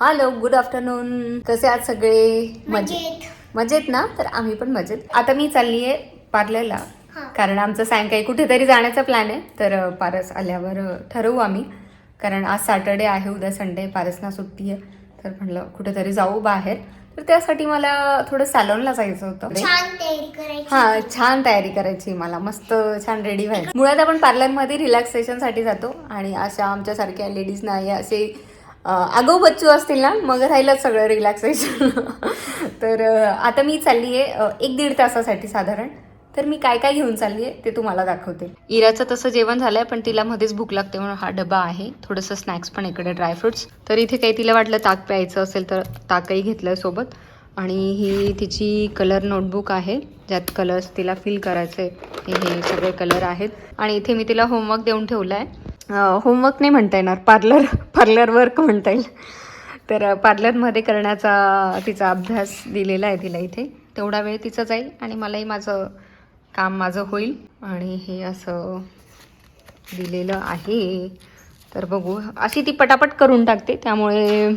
Hello good afternoon कसे आहात सगळे? मजेत. मजेत. ना? तर आम्ही पण मजेत. आता मी चालली आहे पार्लरला. कारण आमचं सायंकाळी कुठेतरी जाण्याचा प्लॅन आहे. तर पारस आल्यावर ठरवू आम्ही. कारण आज सॅटर्डे आहे उद्या संडे पारसना सुट्टी आहे. तर म्हणलं कुठेतरी जाऊ बाहेर. तर त्यासाठी मला थोडं सॅलॉनला जायचं होतं. छान तयारी करायची. हा छान तयारी करायची मला. मस्त छान रेडी व्हायचं. मुळात आपण पार्लरमध्ये रिलॅक्सेशनसाठी जातो. आणि अशा आमच्यासारख्या लेडीजना या असे आगो बच्चू असतील ना मग राहिलं सगळं रिलॅक्सेशन तर आता मी चालली आहे एक दीड तासासाठी साधारण. तर मी काय काय घेऊन चालली आहे ते तुम्हाला दाखवते. इराचं तसं जेवण झालंय पण तिला मध्येच भूक लागते म्हणून हा डबा आहे. थोडंसं स्नॅक्स पण इकडे ड्रायफ्रुट्स तर इथे काही तिला वाटलं ताक प्यायचं असेल तर ताकही घेतलंय सोबत. आणि ही तिची कलर नोटबुक आहे ज्यात कलर्स तिला फिल करायचे हे हे सगळे कलर आहेत. आणि इथे मी तिला होमवर्क देऊन ठेवला आहे होमवर्क नाही म्हणता येणार. पार्लर पार्लर वर्क म्हणता येईल. तर पार्लरमध्ये करण्याचा तिचा अभ्यास दिलेला आहे तिला इथे. तेवढा वेळ तिचा जाईल आणि मलाही माझं काम माझं होईल. आणि हे असं दिलेलं आहे. तर बघू. अशी ती पटापट करून टाकते. त्यामुळे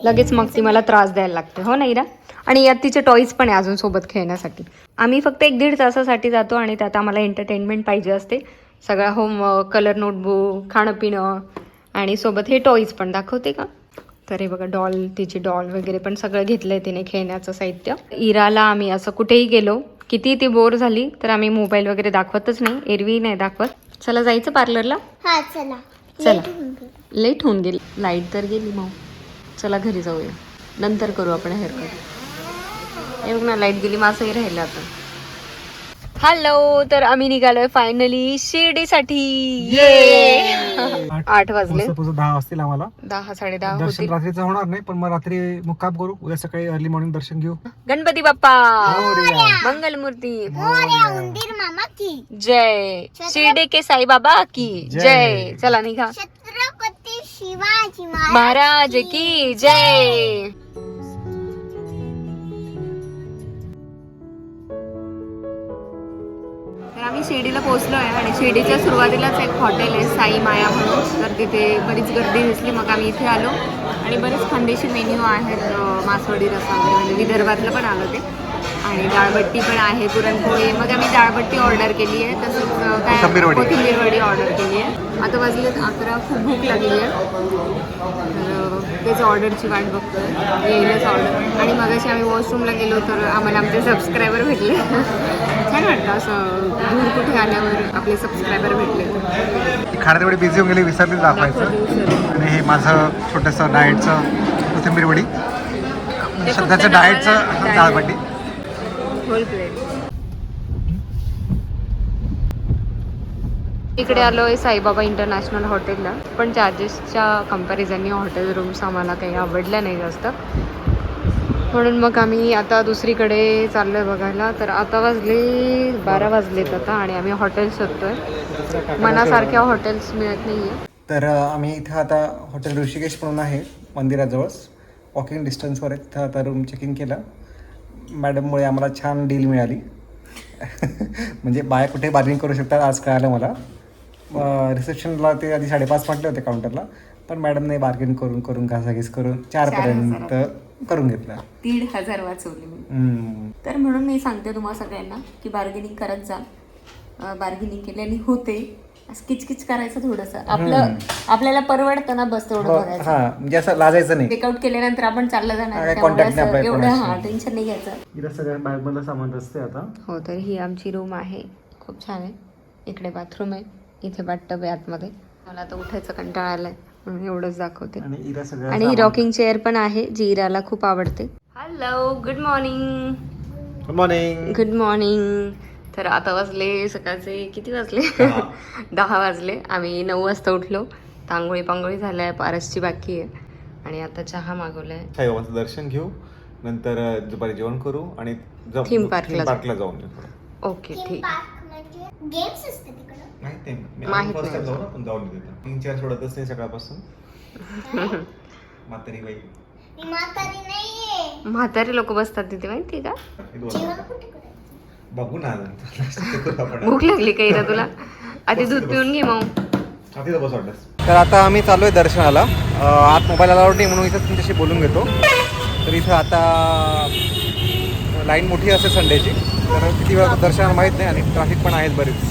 लगेच मग ती मला त्रास द्यायला लागते. हो ना इरा? आणि यात तिचे टॉईज पण आहे अजून सोबत खेळण्यासाठी. आम्ही फक्त एक दीड तासासाठी जातो आणि त्यात आम्हाला एंटरटेनमेंट पाहिजे असते. सगळा होमवर्क कलर नोटबुक खाणं पिणं आणि सोबत हे टॉईज पण. दाखवते का? तर हे बघा डॉल तिची डॉल वगैरे पण सगळं घेतलंय तिने खेळण्याचं साहित्य. इराला आम्ही असं कुठेही गेलो किती ती बोर झाली तर आम्ही मोबाईल वगैरे दाखवतच नाही. एरवी नाही दाखवत. चला जायचं पार्लरला हा चला. चला. लेट होऊन गेलं. लाइट तर गेली मग. चला घरी जाऊया. नंतर करू आपण हेअरकट हे बघ ना लाइट गेली माझंही राहिलं आता. हॅलो तर आम्ही निघालोय फायनली शिर्डीसाठी. ये आठ वाजले. दहा वाजतील आम्हाला. दहा साडे दहा दर्शन रात्रीचं होणार नाही पण मग रात्री मुक्काम करू. उद्या सकाळी अर्ली मॉर्निंग दर्शन घेऊ. गणपती बाप्पा! मोरया. मंगलमूर्ती मोरया उंदीर मामा की. जय. शिर्डी के साई बाबा की. जय. चला निघा. छत्रपती शिवाजी महाराज की. जय. आम्ही शिर्डीला पोहोचलो आहे आणि शिर्डीच्या सुरुवातीलाच एक हॉटेल आहे साई माया म्हणून. तर तिथे बरीच गर्दी दिसली मग आम्ही इथे आलो. आणि बरेच खानदेशी मेन्यू आहेत मासवडी रसा वगैरे म्हणजे विदर्भातलं पण आलं ते. आणि डाळबट्टी पण आहे पुरणपोळी. मग आम्ही डाळबट्टी ऑर्डर केली आहे. तसंच काय कोथिंबीर वडी. ऑर्डर केली आहे. आता वाजलेत अकरा. खूप भूक लागली आहे. तर तेच ऑर्डरची वाट बघतोय. येईलच ऑर्डर आणि मगाशी आम्ही वॉशरूमला गेलो तर आम्हाला आमचे सबस्क्रायबर भेटले. छान वाटतं असं दूर कुठे आल्यावर आपले सबस्क्रायबर भेटले. खाण्यात एवढी बिझी होऊन गेली विसरली दाखवायचं. आणि हे माझं छोटंसं डाएटचं कोथिंबीर वडी. सध्याचं डाएटचं. डाळबट्टी. होल प्लेट इकडे आलो आहे साईबाबा इंटरनॅशनल हॉटेलला पण चार्जेसच्या कम्पॅरिझनने हॉटेल रूम्स आम्हाला काही आवडल्या नाही जास्त. म्हणून मग आम्ही आता दुसरीकडे चाललो आहे बघायला. तर आता वाजले बारा वाजलेत आता आणि आम्ही हॉटेल शोधतोय. मनासारख्या हॉटेल्स मिळत नाही आहे तर आम्ही इथं आता हॉटेल ऋषिकेश म्हणून आहे मंदिराजवळच. वॉकिंग डिस्टन्सवर आहे. तिथं आता रूम चेकिंग केलं. मॅडममुळे आम्हाला छान डील मिळाली. म्हणजे बाया कुठे बार्गिंग करू शकतात आज कळालं मला. रिसेप्शनला ते आधी साडेपाच म्हटले होते काउंटरला पण मॅडमने बार्गेन करून करून घासाघीस करून चारपर्यंत करून घेतलं. दीड हजार वाचवले मी. तर म्हणून मी सांगते तुम्हाला सगळ्यांना की बार्गेनिंग करत जा. बार्गेनिंग केल्याने होते. असं किचकिच करायचं थोडंसं. आपलं आपल्याला परवडतं ना बस तेवढं हो, बघायचं हा म्हणजे असं लाजायचं नाही. चेकआउट केल्यानंतर आपण चाललं हा, जाणार काही त्यामुळे contact नाही असं आपल्या एवढं हा. टेन्शन नाही घ्यायचं. इथं सगळ्या बॅगमधलं सामान असते आता. हो तर ही आमची रूम आहे. खूप छान आहे. इकडे बाथरूम आहे. इथे बाथटब आहे आतमध्ये. मला आता उठायचा कंटाळा आलाय म्हणून एवढंच दाखवते. आणि इरा सगळं आणि ही रॉकिंग चेअर पण आहे जी इराला खूप आवडते. Hello good morning good morning good morning तर आता वाजले सकाळचे किती वाजले? दहा. वाजले. आम्ही नऊ वाजता उठलो. तांगोळी पांगोळी झाल्या पारसची बाकी आहे. आणि आता चहा मागवलाय. साईबाबांचं दर्शन घेऊ. नंतर दुपारी जेवण करू आणि ज- Theme park ला theme park ला जाऊन येऊ ओके थीम ठीक. पार्क म्हणजे गेम्स असते तिकडं? माहीत चार सकाळपासून. बाई म्हातारे लोक बसतात तिथे माहिती का? बघू ना भूक लागली काही तुला? आधी दूध पिऊन घे मग. हा, तर आता आम्ही चालू आहे दर्शनाला आत मोबाईल अलाउड नाही म्हणून इथं तुमच्याशी बोलून घेतो. तर इथं आता लाईन मोठी असेल संडेची. तर किती वेळा दर्शन माहीत नाही आणि ट्रॅफिक पण आहेत बरीच.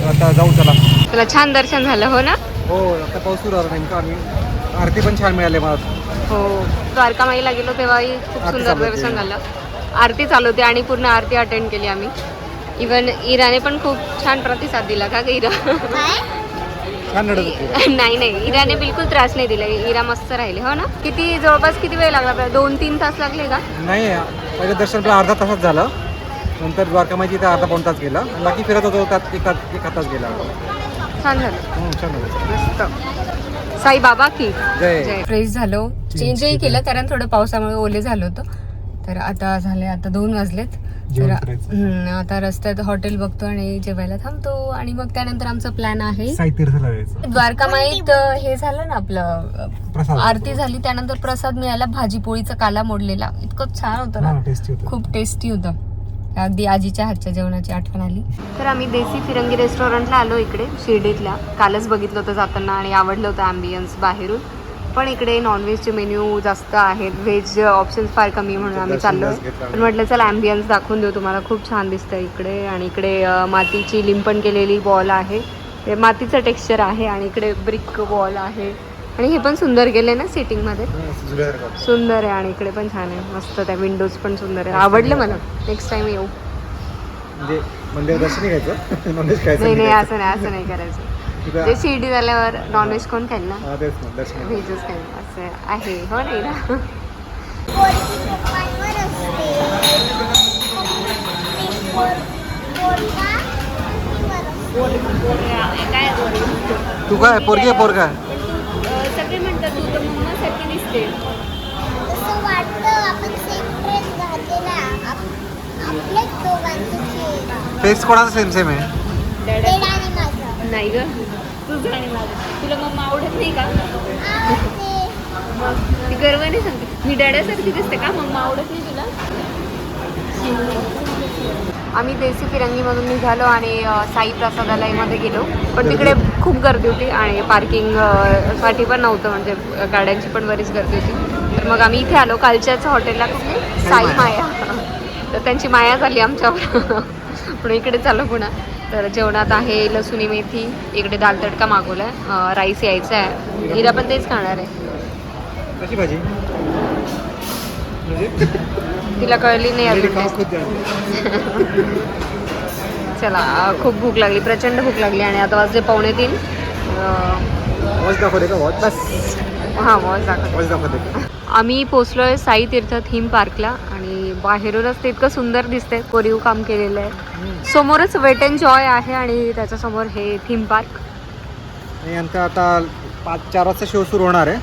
तर आता जाऊ चला. तुला छान दर्शन झालं हो ना? हो आता पाऊस सुरू झाला नेमका आणि आरती पण छान मिळाली मला. हो. द्वारकामाईला गेलो तेव्हाही खूप सुंदर. दर्शन झालं. आरती चालू होती आणि पूर्ण आरती अटेंड केली आम्ही. इवन इराने पण खूप छान प्रतिसाद दिला का ग इरा? नाही नाही. इराने बिलकुल त्रास नाही दिला. इरा मस्त राहिले. हो ना? किती जवळपास किती वेळ लागला? दोन तीन तास लागले का? नाही पहिलं दर्शन अर्धा तासात झालं. नंतर द्वारकामाची इथे अर्धा पाऊण तास गेला. आणि बाकी फिरत होतो त्यात एका एका तास गेला. छान झालं. छान झालं. मस्त. साई बाबा की? जय. फ्रेश झालो. चेंजही केलं कारण थोडं पावसामुळे ओले झालं होतं. तर आता झाले आता दोन वाजलेत. तर आता रस्त्यात हॉटेल बघतो आणि जेवायला थांबतो आणि मग त्यानंतर आमचा प्लॅन आहे. द्वारकामाईत अं, हे झालं ना आपलं आरती झाली त्यानंतर प्रसाद मिळाला भाजी पोळीचा काला मोडलेला. इतकं छान होतं ना. खूप टेस्टी होतं. अगदी आजीच्या हातच्या जेवणाची आठवण आली. तर आम्ही देसी फिरंगी रेस्टॉरंटला आलो इकडे शिर्डीतल्या कालच बघितलं होतं जाताना आणि आवडलं होतं ॲम्बियन्स बाहेरून. पण इकडे नॉनव्हेजचे मेन्यू जास्त आहेत. व्हेज ऑप्शन्स फार कमी म्हणून आम्ही चाललो पण म्हटलं चला ॲम्बियन्स दाखवून देऊ तुम्हाला. खूप छान दिसतं इकडे. आणि इकडे मातीची लिंपण केलेली बॉल आहे. ते मातीचं टेक्स्चर आहे आणि इकडे ब्रिक बॉल आहे. आणि हे पण सुंदर गेले ना सिटिंगमध्ये सुंदर आहे. आणि इकडे पण छान आहे. मस्त त्या विंडोज पण सुंदर आहे. आवडलं मला. नेक्स्ट टाइम येऊ. म्हणजे नाही नाही. असं नाही असं नाही करायचं. जे शिर्डी झाल्यावर नॉनव्हेज कोण खाईल ना. व्हेजच खाईल असं आहे हो नाही ना ती काय पोरगी आहे पोरगा सगळे म्हणतात तू तर दिसते. फेस कोणाचा सेम सेम आहे? नाही ग. तुला मम्मा आवडत नाही का? मग ती गर्वाने सांगते. मी डॅड्यासारखी दिसते का? मम्मा आवडत नाही तुला? आम्ही देसी फिरंगीमधून निघालो आणि साई प्रसादालयमध्ये गेलो. पण तिकडे खूप गर्दी होती आणि पार्किंगसाठी पण नव्हतं. म्हणजे गाड्यांची पण बरीच गर्दी होती. तर मग आम्ही इथे आलो. कालच्याच हॉटेलला कुठे साई माया. तर त्यांची माया झाली आमच्यावर. पुढे इकडे चालू पुन्हा तर जेवणात आहे लसुणी मेथी इकडे दाल तडका मागवला आहे राईस यायचा आहे. हिरा पण तेच खाणार आहे. कशी भाजी? म्हणजे? तिला कळली नाही अजून. चला खूप भूक लागली प्रचंड भूक लागली आणि आता वाजले पावणे तीन. वॉच दाखवते का? वॉच बस. हां वॉच दाखव वॉच दाखवते. आम्ही पोचलोय साई तीर्थ थीम पार्कला आणि बाहेरूनच ते इतकं सुंदर दिसतंय. कोरीव काम केलेलं आहे. समोरच वेट अँड जॉय आहे आणि त्याच्यासमोर हे थीम पार्क आणि यांचा आता पाच चार वाजता शो सुरू होणार आहे.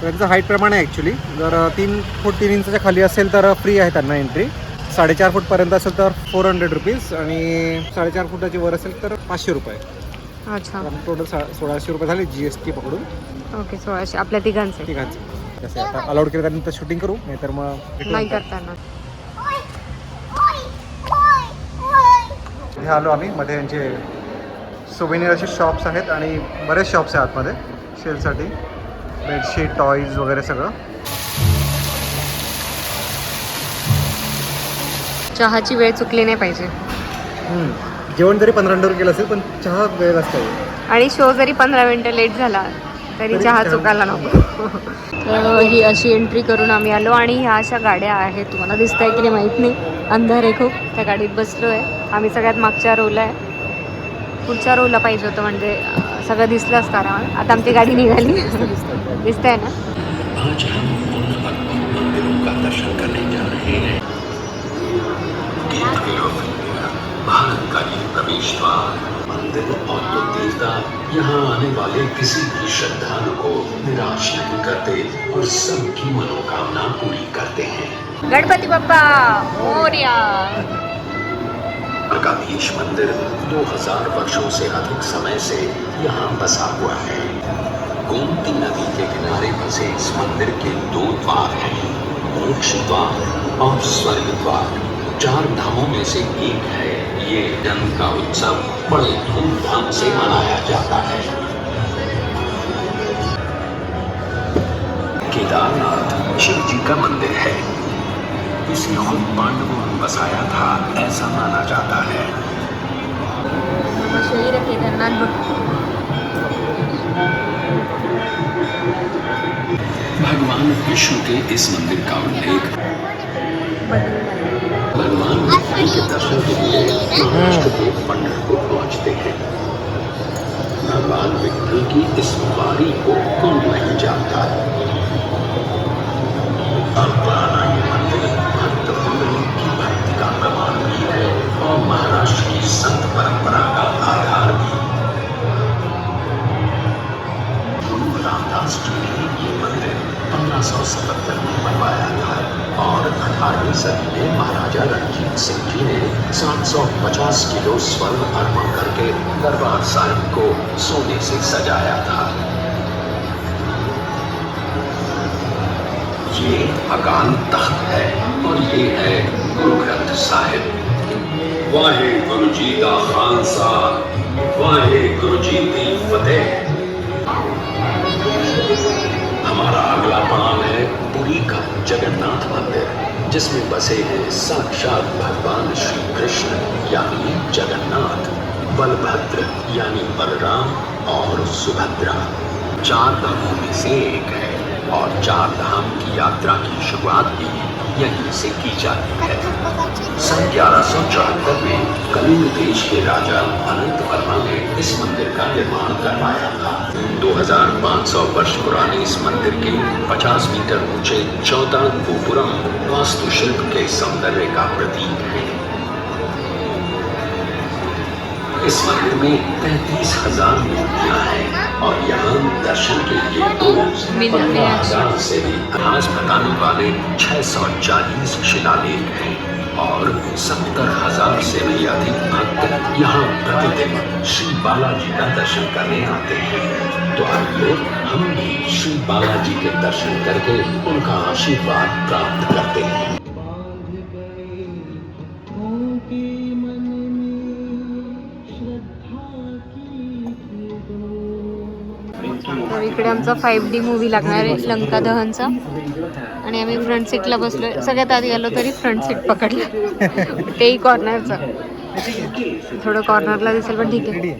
तर यांचं हाईट प्रमाणे ॲक्च्युली जर तीन फूट तीन इंचाच्या खाली असेल तर फ्री आहे त्यांना एंट्री साडेचार फूटपर्यंत असेल तर फोर हंड्रेड रुपीज आणि साडेचार फुटाची वर असेल तर पाचशे रुपये. अच्छा. टोटल सा सोळाशे रुपये झाले जी एस टी पकडून. ओके सोळाशे आपल्या तिघांचे. ठिकाणचं जसं आता अलाउड केलं त्यानंतर शूटिंग करू नाहीतर मग नाही कर. करताना. हे आलो आम्ही मध्ये यांचे सुवेनियर असे शॉप्स आहेत आणि बरेच शॉप्स आहेत आतमध्ये सेलसाठी बेडशीट टॉईज वगैरे सगळं. चहाची वेळ चुकली नाही पाहिजे. जेवण जरी पंधरा मिनिटावर केलं असेल पण चहा वेळ असतो आणि शो जरी पंधरा मिनिटं लेट झाला तरी चहा चुकायला नको. तर ही अशी एंट्री करून आम्ही आलो आणि ह्या अशा गाड्या आहेत. तुम्हाला दिसत आहे की नाही माहीत नाही. अंधार आहे खूप. त्या गाडीत बसलो आहे आम्ही सगळ्यात मागच्या रोला आहे. पुढच्या रोला पाहिजे होतं म्हणजे सगळं दिसलं असतं आरामात. आता आमची गाडी निघाली. दिसत आहे ना देवता यहाँ आने वाले किसी भी श्रद्धालु को निराश नहीं करते और सबकी मनोकामना पूरी करते हैं। गणपति बाप्पा मोर्या प्रकाधीश मंदिर 2000 वर्षों से अधिक समय से यहाँ बसा हुआ है। गोमती नदी के किनारे बसे इस मंदिर के दो द्वार हैं मोक्ष द्वार और स्वर्ग द्वार चार धामों में से एक है। ये जन्म का उत्सव बड़े धूमधाम से मनाया जाता है। केदारनाथ शिव जी का मंदिर है। इसे खुद पांडवों ने बसाया था ऐसा माना जाता है। भगवान विष्णु के इस मंदिर का उल्लेख के दर्शन के लिए महाराष्ट्र के पंढरपुर पहुँचते हैं भगवान विठल की इस वारी को कौन नहीं जानता ये मंदिर भक्त मंडली की भक्ति का प्रमाण भी है और महाराष्ट्र की संत परंपरा का आधार भी गुरु रामदास जी ने ये मंदिर 1577 में बनवाया था। और 18वीं सदी में महाराजा रणजीत सिंह जी ने 750 किलो स्वर्ण अर्पण करके दरबार साहिब को सोने से सजाया था। ये अकाल तख्त है और ये है गुरु ग्रंथ साहिब। वाहे गुरु जी का खालसा वाहे गुरु जी की फतेह। हमारा अगला पड़ाव पुरी का जगन्नाथ मंदिर, जिसमें बसे हैं साक्षात भगवान श्री कृष्ण यानी जगन्नाथ, बलभद्र, यानी बलराम और सुभद्रा। चार धामों में से एक है और चार धाम की यात्रा की शुरुआत भी यहीं से की जाती है। सन ग्यारह सौ चौहत्तर में कलिंग देश के राजा अनंत वर्मा ने इस मंदिर का निर्माण करवाया था। 2500 वर्ष पुराने इस मंदिर के 50 मीटर ऊँचे चौदह गोपुरम वास्तुशिल्प के सौंदर्य का प्रतीक है। इस मंदिर में तैतीस हज़ार मूर्तियाँ हैं और यहाँ दर्शन के लिए रोज पंद्रह हज़ार से भी इतिहास बताने वाले 640 शिलालेख हैं। और सत्तर हज़ार से भी अधिक भक्त यहाँ प्रतिदिन श्री बालाजी का दर्शन करने आते हैं। तो आइए हम भी श्री बालाजी के दर्शन करके उनका आशीर्वाद प्राप्त करते हैं। तर इकडे आमचा फाईव्ह डी मूवी लागणार आहे लंका दहनचा. आणि आम्ही फ्रंट सीटला बसलो. सगळ्यात आधी आलो तरी फ्रंट सीट पकडलं. तेही कॉर्नरचं थोडं कॉर्नरला दिसेल पण ठीक आहे.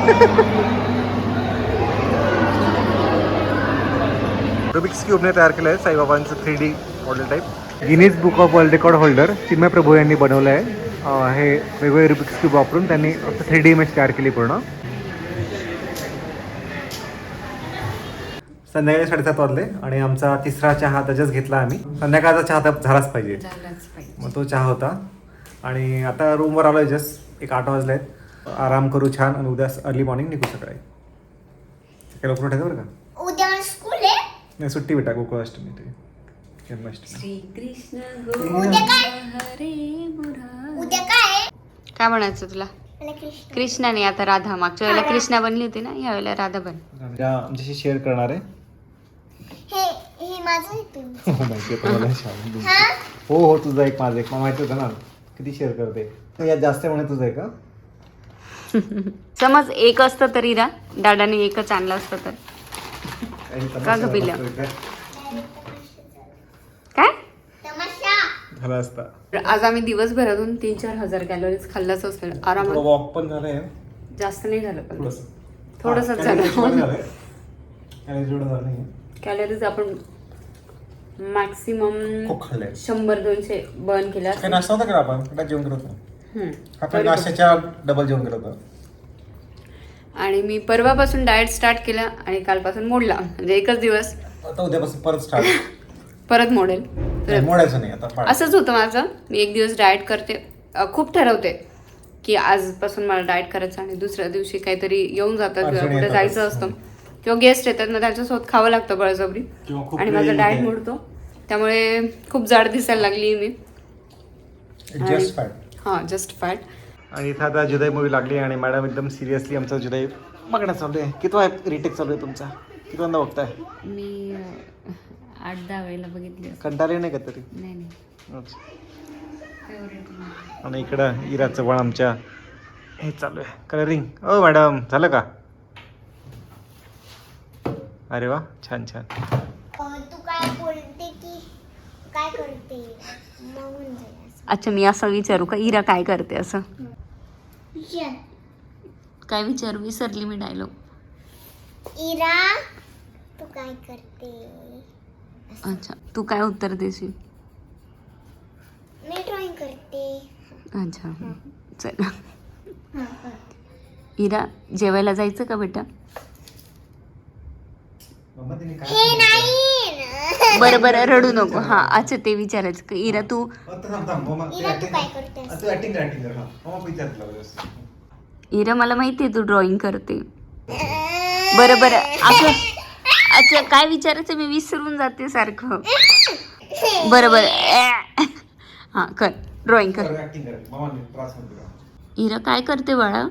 रुबिक्स क्यूबने तयार केलं आहे साईबाबांचं three D model type Guinness book of world record holder Chinmay Prabhu यांनी बनवलं आहे हे वेगवेगळे रुबिक्स क्यूब वापरून त्यांनी थ्री डी इमेज तयार केली पूर्ण. संध्याकाळी साडेसात वाजले आणि आमचा तिसरा चहा त्याच्याच घेतला आम्ही. संध्याकाळचा चहा तर झालाच पाहिजे. मग तो चहा होता. आणि आता रूमवर आलो आहे जस्ट एक आठ वाजले आहेत आराम करू छान आणि उद्या अर्ली मॉर्निंग निघू सकाळी. सकाळी लवकर उठायचं बरं का उद्या मला स्कूल आहे नाही सुट्टी बेटा गोकुळाष्टमी ते. जन्माष्टमी. उद्या काय? उद्या काय? आहे? काय म्हणायचं तुला? मला कृष्ण. कृष्णा नाही आता राधा मागच्या वेळेला कृष्णा बनली होती ना यावेळेला राधा बन ज्या आमच्याशी शेअर करणार आहे. हे हे माझं आहे तुमचं. हो माहिती आहे तुम्हाला शाळेत. हा? हो हो तुझा एक माझा एक मला माहिती होतं ना. किती शेअर करते. यात जास्त म्हणे तुझं आहे का समज एक असतं तरी रा दादाने एकच आणलं असतं तर. का गं पिल्या? काय? झाला असता. आज आम्ही दिवसभरातून तीन चार हजार कॅलरीज खाल्लाच असेल आरामात. वॉक पण झालंय. जास्त नाही झालं पण. थोडंसं. थोडंसंच झालं. कॅलरीज आपण मॅक्सिमम शंभर दोनशे बर्न केल्या नाश्ता होता का आपण? जेवण करत नाश्त्याच्या डबल जेवण करत होतो. आणि मी परवापासून डाएट स्टार्ट केला आणि कालपासून मोडला. म्हणजे एकच दिवस. आता उद्यापासून परत स्टार्ट परत मोडेल. तर मोडायचं नाही आता पाळायचं. असंच होतं माझं. मी एक दिवस डाएट करते. अ, खूप ठरवते की आजपासून मला डाएट करायचं आणि दुसऱ्या दिवशी काहीतरी येऊन जातं किंवा अडचणी कुठे. जायचं असतं. किंवा गेस्ट येतात ना त्यांच्यासोबत खावं लागतं बळजबरी. किंवा खूप आणि माझा वेळ डाएट. मोडतो. त्यामुळे खूप जाड दिसायला लागली मी. जस्ट फॅट हां जस्ट फॅट आणि इथं आता जुदाई मूवी लागली आणि मॅडम एकदम सिरियसली आमचा जुदाई बघणं चालू आहे. किती आहे रिटेक चालू आहे तुमचा? किती बघताय? मी आठ दहा वेळेला बघितली. कंटाळले नाही का तरी? नाही नाही. अच्छा. फेवरेट आणि इकडं इराचं वळ आमच्या हे चालू आहे. कलरिंग ओ मॅडम झालं का? अरे वा छान छान. तू काय बोलते की काय करते. अच्छा मी असं विचारू का? इरा काय करते असं? विचार. काय विचारू? विसरली मी डायलॉग इरा तू काय करते? अच्छा तू काय उत्तर देशील? मी ड्रॉइंग करते. अच्छा चल. इरा जेवायला जायचं का बेटा? हे नाही बरं बरं रडू नको. हा अच्छा ते विचारायचं. का इरा तू? इरा तू काय करतेस? मला माहिती आहे तू ड्रॉइंग करते. बरं बरं असं अच्छा काय विचारायचं? मी विसरून जाते सारखं. बरं बरं. हा कर ड्रॉइंग कर. इरा काय करते बाळा?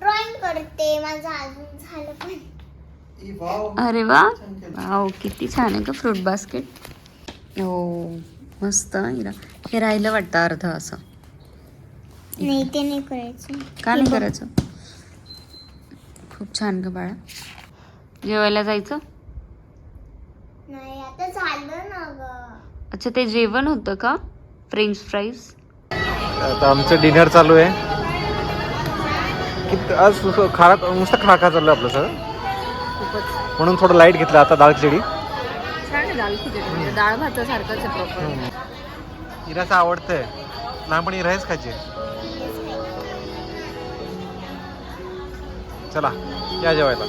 ड्रॉइंग करते. माझं अजून झालं पण. अरे वा. वाव किती छान आहे का फ्रूट बास्केट हो मस्त हं, इरा हे राहिलं वाटतं अर्ध असं. नाही ते नाही करायचं. का नाही करायचं? खूप छान का बाळा. जेवायला जायचं? नाही आता झालं ना ग. अच्छा ते जेवण होतं का? फ्रेंच फ्राईज आता आमचं डिनर चालू आहे. कित आज नुसतं खा नुसतं खा खा चाललं आपलं सगळं. खूपच म्हणून थोडं लाइट घेतलं आता दाल खिचडी. छान आहे दाल खिचडी. म्हणजे डाळ भातासारखंच आहे प्रॉपर इराचं आवडतंय. लहानपणी इरायच खायचे. चला या जेवायला.